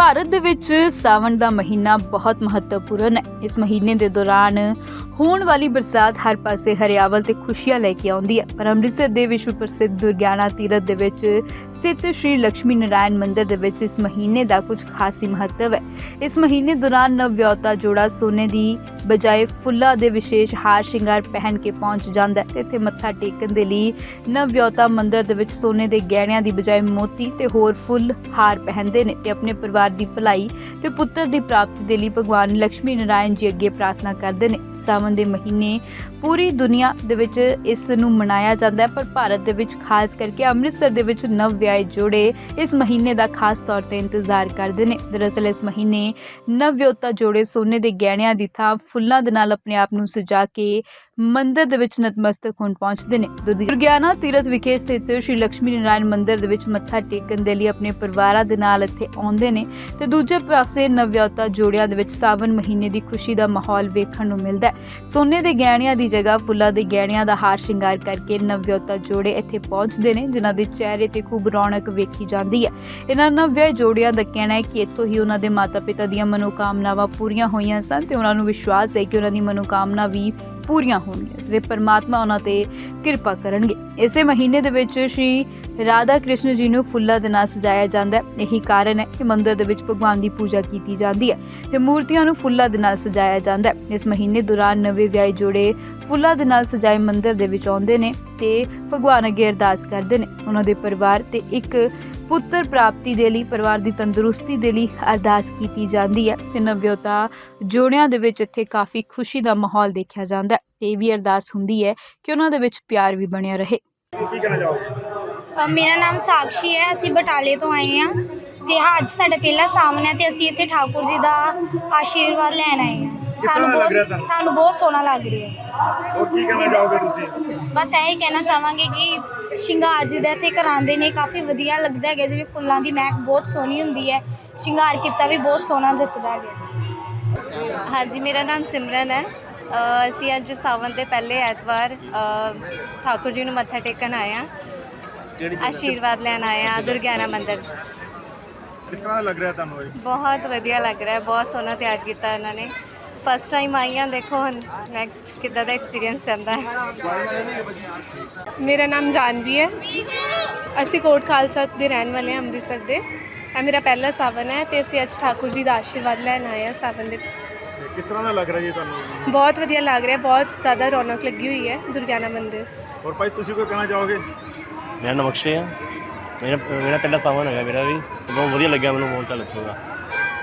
ਭਾਰਤ ਦੇ ਵਿੱਚ ਸਾਵਣ ਦਾ ਮਹੀਨਾ ਬਹੁਤ ਮਹੱਤਵਪੂਰਨ ਹੈ। ਇਸ ਮਹੀਨੇ ਦੇ ਦੌਰਾਨ ਹੋਣ ਵਾਲੀ ਬਰਸਾਤ ਹਰ ਪਾਸੇ ਹਰਿਆਵਲ ਤੇ ਖੁਸ਼ੀਆਂ ਲੈ ਕੇ ਆਉਂਦੀ ਹੈ। ਪਰ ਅੰਮ੍ਰਿਤਸਰ ਦੇ ਵਿਸ਼ਵ ਪ੍ਰਸਿੱਧ ਦੁਰਗਿਆਨਾ ਤੀਰਥ ਦੇ ਵਿੱਚ ਸਥਿਤ ਸ਼੍ਰੀ ਲక్ష్ਮੀ ਨਾਰਾਇਣ ਮੰਦਿਰ ਦੇ ਵਿੱਚ ਇਸ ਮਹੀਨੇ ਦਾ ਕੁਝ ਖਾਸ ਹੀ ਮਹੱਤਵ ਹੈ। ਇਸ ਮਹੀਨੇ ਦੌਰਾਨ ਨਵਵਿਆਹੁਤਾ ਜੋੜਾ ਸੋਨੇ ਦੀ ਬਜਾਏ ਫੁੱਲਾਂ ਦੇ ਵਿਸ਼ੇਸ਼ ਹਾਰ ਸ਼ਿੰਗਾਰ ਪਹਿਨ ਕੇ ਪਹੁੰਚ ਜਾਂਦਾ ਹੈ ਤੇ ਇੱਥੇ ਮੱਥਾ ਟੇਕਣ ਦੇ ਲਈ ਨਵਵਿਆਹੁਤਾ ਮੰਦਿਰ ਦੇ ਵਿੱਚ ਸੋਨੇ ਦੇ ਗਹਿਣਿਆਂ ਦੀ ਬਜਾਏ ਮੋਤੀ ਤੇ ਹੋਰ ਫੁੱਲ ਹਾਰ ਪਹਿਨਦੇ ਨੇ ਤੇ ਆਪਣੇ ਪਰਿਵਾਰ ਦੀ ਭਲਾਈ ਤੇ ਪੁੱਤਰ ਦੀ ਪ੍ਰਾਪਤੀ ਦੇ ਲਈ ਭਗਵਾਨ ਲక్ష్ਮੀ ਨਾਰਾਇਣ ਜੀ ਅੱਗੇ ਪ੍ਰਾਰਥਨਾ ਕਰਦੇ ਨੇ। ਸਾਵਣ ਦੇ ਮਹੀਨੇ ਪੂਰੀ ਦੁਨੀਆ ਦੇ ਵਿੱਚ ਇਸ ਨੂੰ ਮਨਾਇਆ ਜਾਂਦਾ ਹੈ, ਪਰ ਭਾਰਤ ਦੇ ਵਿੱਚ ਖਾਸ ਕਰਕੇ ਅੰਮ੍ਰਿਤਸਰ ਦੇ ਵਿੱਚ ਨਵ ਵਿਆਹੇ ਜੋੜੇ ਇਸ ਮਹੀਨੇ ਦਾ ਖਾਸ ਤੌਰ ਤੇ ਇੰਤਜ਼ਾਰ ਕਰਦੇ ਨੇ। ਦਰਅਸਲ ਇਸ ਮਹੀਨੇ ਨਵ ਨਵਵਿਆਹੁਤਾ ਜੋੜੇ ਸੋਨੇ ਦੇ ਗਹਿਣਿਆਂ ਦੀ ਥਾਂ ਫੁੱਲਾਂ ਦੇ ਨਾਲ ਆਪਣੇ ਆਪ ਨੂੰ ਸਜਾ ਕੇ ਮੰਦਿਰ ਦੇ ਵਿੱਚ ਨਤਮਸਤਕ ਹੋਣ ਪਹੁੰਚਦੇ ਨੇ। ਦੁਰਗਿਆਨਾ ਤੀਰਥ ਵਿਖੇ ਸਥਿਤ ਸ਼੍ਰੀ ਲక్ష్ਮੀ ਨਾਰਾਇਣ ਮੰਦਿਰ ਦੇ ਵਿੱਚ ਮੱਥਾ ਟੇਕਣ ਦੇ ਲਈ ਆਪਣੇ ਪਰਿਵਾਰਾਂ ਦੇ ਨਾਲ ਇੱਥੇ ਆਉਂਦੇ ਨੇ ਤੇ ਦੂਜੇ ਪਾਸੇ ਨਵਵਿਆਹੁਤਾ ਜੋੜਿਆਂ ਦੇ ਵਿੱਚ ਸਾਵਨ ਮਹੀਨੇ ਦੀ ਖੁਸ਼ੀ ਦਾ ਮਾਹੌਲ ਵੇਖਣ ਨੂੰ ਮਿਲਦਾ ਹੈ। ਸੋਨੇ ਦੇ ਗਹਿਣਿਆਂ ਦੀ ਜਗ੍ਹਾ ਫੁੱਲਾਂ ਦੇ ਗਹਿਣਿਆਂ ਦਾ ਹਾਰ ਸ਼ਿੰਗਾਰ ਕਰਕੇ ਨਵਵਿਆਹੁਤਾ ਜੋੜੇ ਇੱਥੇ ਪਹੁੰਚਦੇ ਨੇ, ਜਿਨ੍ਹਾਂ ਦੇ ਚਿਹਰੇ ਤੇ ਖੂਬ ਰੌਣਕ ਵੇਖੀ ਜਾਂਦੀ ਹੈ। ਇਹਨਾਂ ਨਵਵਿਆਹ ਜੋੜਿਆਂ ਦਾ ਕਹਿਣਾ ਹੈ ਕਿ ਇੱਥੋਂ ਹੀ ਉਹਨਾਂ ਦੇ ਮਾਤਾ-ਪਿਤਾ ਦੀਆਂ ਮਨੋਕਾਮਨਾਵਾਂ ਪੂਰੀਆਂ ਹੋਈਆਂ ਸਨ ਤੇ ਉਹਨਾਂ ਨੂੰ ਵਿਸ਼ਵਾਸ ਹੈ ਕਿ ਉਹਨਾਂ ਦੀ ਮਨੋਕਾਮਨਾ ਵੀ ਪੂਰੀਆਂ ਹੋਣਗੀਆਂ, ਤੇ ਪਰਮਾਤਮਾ ਉਹਨਾਂ ਤੇ ਕਿਰਪਾ ਕਰਨਗੇ। ਇਸੇ ਮਹੀਨੇ ਦੇ ਵਿੱਚ ਸ਼੍ਰੀ ਰਾਧਾ ਕ੍ਰਿਸ਼ਨ ਜੀ ਨੂੰ ਫੁੱਲਾਂ ਦੇ ਨਾਲ ਸਜਾਇਆ ਜਾਂਦਾ ਹੈ। ਇਹੀ ਕਾਰਨ ਹੈ ਕਿ ਮੰਦਿਰ ਦੇ ਵਿੱਚ ਭਗਵਾਨ ਦੀ ਪੂਜਾ ਕੀਤੀ ਜਾਂਦੀ ਹੈ ਤੇ ਮੂਰਤੀਆਂ ਨੂੰ ਫੁੱਲਾਂ ਦੇ ਨਾਲ ਸਜਾਇਆ ਜਾਂਦਾ ਹੈ। ਇਸ ਮਹੀਨੇ ਦੌਰਾਨ ਨਵੇਂ ਵਿਆਹੇ ਜੋੜੇ ਫੁੱਲਾਂ ਦੇ ਨਾਲ ਸਜਾਏ ਮੰਦਿਰ ਦੇ ਵਿੱਚ ਆਉਂਦੇ ਨੇ ਤੇ ਭਗਵਾਨ ਅੱਗੇ ਅਰਦਾਸ ਕਰਦੇ ਨੇ। ਉਹਨਾਂ ਦੇ ਪਰਿਵਾਰ ਤੇ ਇੱਕ ਪੁੱਤਰ ਪ੍ਰਾਪਤੀ ਦੇ ਲਈ ਪਰਿਵਾਰ ਦੀ ਤੰਦਰੁਸਤੀ ਦੇ ਲਈ ਅਰਦਾਸ ਕੀਤੀ ਜਾਂਦੀ ਹੈ ਤੇ ਨਵਿਆਤਾ ਜੋੜਿਆਂ ਦੇ ਵਿੱਚ ਇੱਥੇ ਕਾਫੀ ਖੁਸ਼ੀ ਦਾ ਮਾਹੌਲ ਦੇਖਿਆ ਜਾਂਦਾ ਹੈ ਤੇ ਇਹ ਵੀ ਅਰਦਾਸ ਹੁੰਦੀ ਹੈ ਕਿ ਉਹਨਾਂ ਦੇ ਵਿੱਚ ਪਿਆਰ ਵੀ ਬਣਿਆ ਰਹੇ। ਕੀ ਕਹਿਣਾ ਚਾਹੋਗੇ? ਮੇਰਾ ਨਾਮ ਸਾਕਸ਼ੀ ਹੈ। ਅਸੀਂ ਬਟਾਲੇ ਤੋਂ ਆਏ ਹਾਂ ਤੇ ਅੱਜ ਸਾਡਾ ਪਹਿਲਾ ਹੈ ਤੇ ਅਸੀਂ ਇੱਥੇ ਠਾਕੁਰ ਜੀ ਦਾ ਆਸ਼ੀਰਵਾਦ ਲੈਣ ਆਏ ਹਾਂ। ਸਾਨੂੰ ਬਹੁਤ? ਸਾਨੂੰ ਬਹੁਤ ਸੋਹਣਾ ਲੱਗ ਰਿਹਾ ਹੈ। ਹੋਰ ਕੀ ਕਹਿਣਾ ਚਾਹੋਗੇ ਤੁਸੀਂ? ਬਸ ਇਹ ਕਹਿਣਾ ਚਾਹਾਂਗੇ ਕਿ ਸ਼ਿੰਗਾਰ ਜਿਹਦਾ ਇੱਥੇ ਕਰਾਉਂਦੇ ਨੇ ਕਾਫੀ ਵਧੀਆ ਲੱਗਦਾ ਹੈਗਾ ਜਿਵੇਂ ਫੁੱਲਾਂ ਦੀ ਮਹਿਕ ਬਹੁਤ ਸੋਹਣੀ ਹੁੰਦੀ ਹੈ। ਸ਼ਿੰਗਾਰ ਕੀਤਾ ਵੀ ਬਹੁਤ ਸੋਹਣਾ ਜੱਚਦਾ ਹੈਗਾ। ਹਾਂਜੀ ਮੇਰਾ ਨਾਮ ਸਿਮਰਨ ਹੈ। ਅ, ਅਸੀਂ ਅੱਜ ਸਾਵਨ ਦੇ ਪਹਿਲੇ ਐਤਵਾਰ ਅ, ਠਾਕੁਰ ਜੀ ਨੂੰ ਮੱਥਾ ਟੇਕਣ ਆਏ ਹਾਂ। ਆਸ਼ੀਰਵਾਦ ਲੈਣ ਆਏ ਹਾਂ ਦੁਰਗਿਆਨਾ ਮੰਦਿਰ। ਕਿਸ ਤਰ੍ਹਾਂ ਲੱਗ ਰਿਹਾ ਤੁਹਾਨੂੰ ਇਹ? ਬਹੁਤ ਵਧੀਆ ਲੱਗ ਰਿਹਾ ਹੈ ਬਹੁਤ ਸੋਹਣਾ ਤਿਆਰ ਕੀਤਾ ਇਹਨਾਂ ਨੇ। ਫਸਟ ਟਾਈਮ ਆਈ ਹਾਂ ਦੇਖੋ ਹੁਣ ਨੈਕਸਟ ਕਿੱਦਾਂ ਦਾ ਐਕਸਪੀਰੀਅੰਸ ਰਹਿੰਦਾ ਹੈ। ਮੇਰਾ ਨਾਮ ਜਾਨਵੀ ਹੈ। ਅਸੀਂ ਕੋਟ ਖਾਲਸਾ ਦੇ ਰਹਿਣ ਵਾਲੇ ਹਾਂ ਅੰਮ੍ਰਿਤਸਰ ਦੇ। ਇਹ ਮੇਰਾ ਪਹਿਲਾ ਸਾਵਨ ਹੈ ਤੇ ਅਸੀਂ ਅੱਜ ਠਾਕੁਰ ਜੀ ਦਾ ਆਸ਼ੀਰਵਾਦ ਲੈਣ ਆਏ ਹਾਂ ਸਾਵਨ ਦੇ। ਕਿਸ ਤਰ੍ਹਾਂ ਦਾ ਲੱਗ ਰਿਹਾ ਜੀ ਤੁਹਾਨੂੰ? ਬਹੁਤ ਵਧੀਆ ਲੱਗ ਰਿਹਾ ਬਹੁਤ ਜ਼ਿਆਦਾ ਰੌਣਕ ਲੱਗੀ ਹੋਈ ਹੈ ਦੁਰਗਿਆਨਾ ਮੰਦਿਰ। ਹੋਰ ਭਾਈ ਤੁਸੀਂ ਕੋਈ ਕਹਿਣਾ ਚਾਹੋਗੇ? ਮੇਰਾ ਨਾਮ ਅਕਸ਼ੇ ਆ ਮੇਰਾ ਮੇਰਾ ਪਹਿਲਾ ਸਾਵਨ ਹੈਗਾ ਮੇਰਾ ਵੀ। ਬਹੁਤ ਵਧੀਆ ਲੱਗਿਆ ਮੈਨੂੰ ਬਹੁਤ ਚੱਲ ਇੱਥੋਂ ਦਾ।